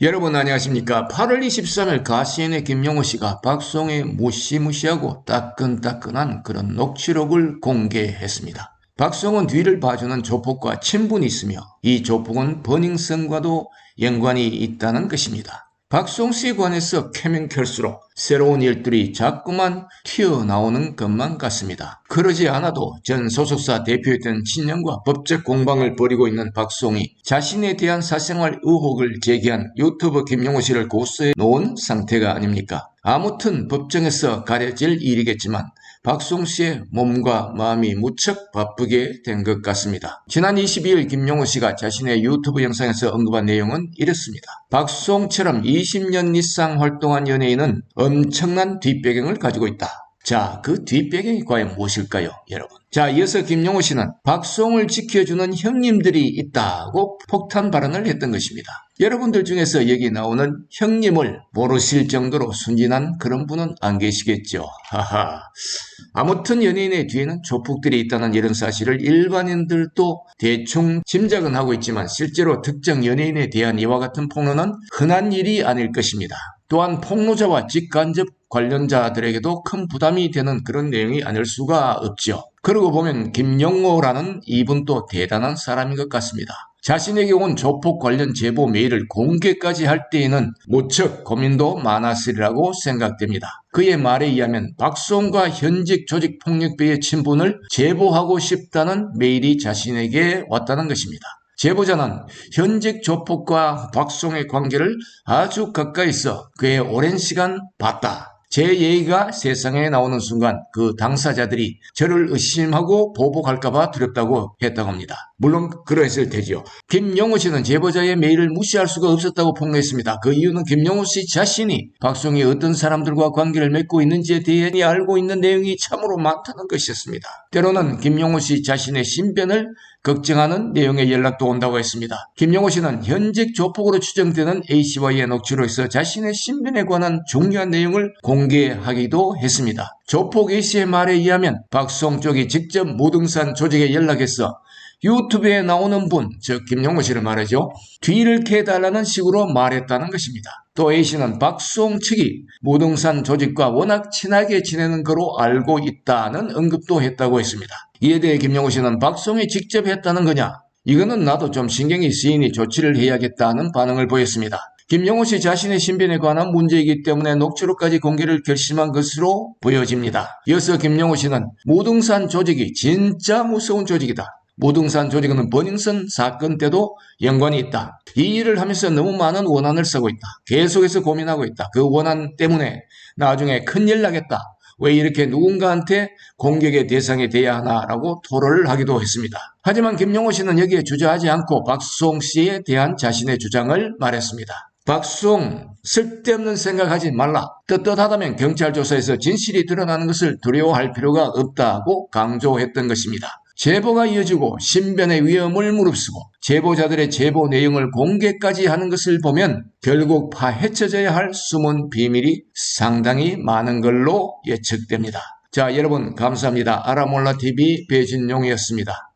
여러분 안녕하십니까 8월 23일 가시인의 김용호 씨가 박송의 무시무시하고 따끈따끈한 그런 녹취록을 공개했습니다. 박송은 뒤를 봐주는 조폭과 친분이 있으며 이 조폭은 버닝썬과도 연관이 있다는 것입니다. 박송 씨에 관해서 캐면 켤수록 새로운 일들이 자꾸만 튀어나오는 것만 같습니다. 그러지 않아도 전 소속사 대표였던 친년과 법적 공방을 벌이고 있는 박송이 자신에 대한 사생활 의혹을 제기한 유튜버 김용호 씨를 고소해 놓은 상태가 아닙니까? 아무튼 법정에서 가려질 일이겠지만 박송 씨의 몸과 마음이 무척 바쁘게 된 것 같습니다. 지난 22일 김용호 씨가 자신의 유튜브 영상에서 언급한 내용은 이렇습니다. 박송처럼 20년 이상 활동한 연예인은 엄청난 뒷배경을 가지고 있다. 자, 그 뒷배경이 과연 무엇일까요, 여러분? 자, 이어서 김용호 씨는 박송을 지켜주는 형님들이 있다고 폭탄 발언을 했던 것입니다. 여러분들 중에서 여기 나오는 형님을 모르실 정도로 순진한 그런 분은 안 계시겠죠. 하하. 아무튼 연예인의 뒤에는 조폭들이 있다는 이런 사실을 일반인들도 대충 짐작은 하고 있지만 실제로 특정 연예인에 대한 이와 같은 폭로는 흔한 일이 아닐 것입니다. 또한 폭로자와 직간접 관련자들에게도 큰 부담이 되는 그런 내용이 아닐 수가 없죠. 그러고 보면 김영호라는 이분도 대단한 사람인 것 같습니다. 자신의 경우는 조폭 관련 제보 메일을 공개까지 할 때에는 무척 고민도 많았으리라고 생각됩니다. 그의 말에 의하면 박송과 현직 조직폭력배의 친분을 제보하고 싶다는 메일이 자신에게 왔다는 것입니다. 제보자는 현직 조폭과 박송의 관계를 아주 가까이서 그의 오랜 시간 봤다. 제 얘기가 세상에 나오는 순간 그 당사자들이 저를 의심하고 보복할까봐 두렵다고 했다고 합니다. 물론 그러했을 테지요. 김영호 씨는 제보자의 메일을 무시할 수가 없었다고 폭로했습니다. 그 이유는 김영호 씨 자신이 박송이 어떤 사람들과 관계를 맺고 있는지에 대해 알고 있는 내용이 참으로 많다는 것이었습니다. 때로는 김영호 씨 자신의 신변을 걱정하는 내용의 연락도 온다고 했습니다. 김영호 씨는 현직 조폭으로 추정되는 A씨와의 녹취록에서 자신의 신변에 관한 중요한 내용을 공개하기도 했습니다. 조폭 A씨의 말에 의하면 박송 쪽이 직접 무등산 조직에 연락해서 유튜브에 나오는 분, 즉 김용호 씨를 말하죠. 뒤를 캐달라는 식으로 말했다는 것입니다. 또 A씨는 박수홍 측이 무등산 조직과 워낙 친하게 지내는 거로 알고 있다는 언급도 했다고 했습니다. 이에 대해 김용호 씨는 박수홍이 직접 했다는 거냐? 이거는 나도 좀 신경이 쓰이니 조치를 해야겠다는 반응을 보였습니다. 김용호 씨 자신의 신변에 관한 문제이기 때문에 녹취록까지 공개를 결심한 것으로 보여집니다. 이어서 김용호 씨는 무등산 조직이 진짜 무서운 조직이다. 무등산 조직은 버닝썬 사건 때도 연관이 있다. 이 일을 하면서 너무 많은 원한을 쓰고 있다. 계속해서 고민하고 있다. 그 원한 때문에 나중에 큰일 나겠다. 왜 이렇게 누군가한테 공격의 대상이 돼야 하나라고 토로를 하기도 했습니다. 하지만 김용호 씨는 여기에 주저하지 않고 박수홍 씨에 대한 자신의 주장을 말했습니다. 박수홍 쓸데없는 생각하지 말라. 떳떳하다면 경찰 조사에서 진실이 드러나는 것을 두려워할 필요가 없다고 강조했던 것입니다. 제보가 이어지고 신변의 위험을 무릅쓰고 제보자들의 제보 내용을 공개까지 하는 것을 보면 결국 파헤쳐져야 할 숨은 비밀이 상당히 많은 걸로 예측됩니다. 자, 여러분 감사합니다. 아라몰라TV 배진용이었습니다.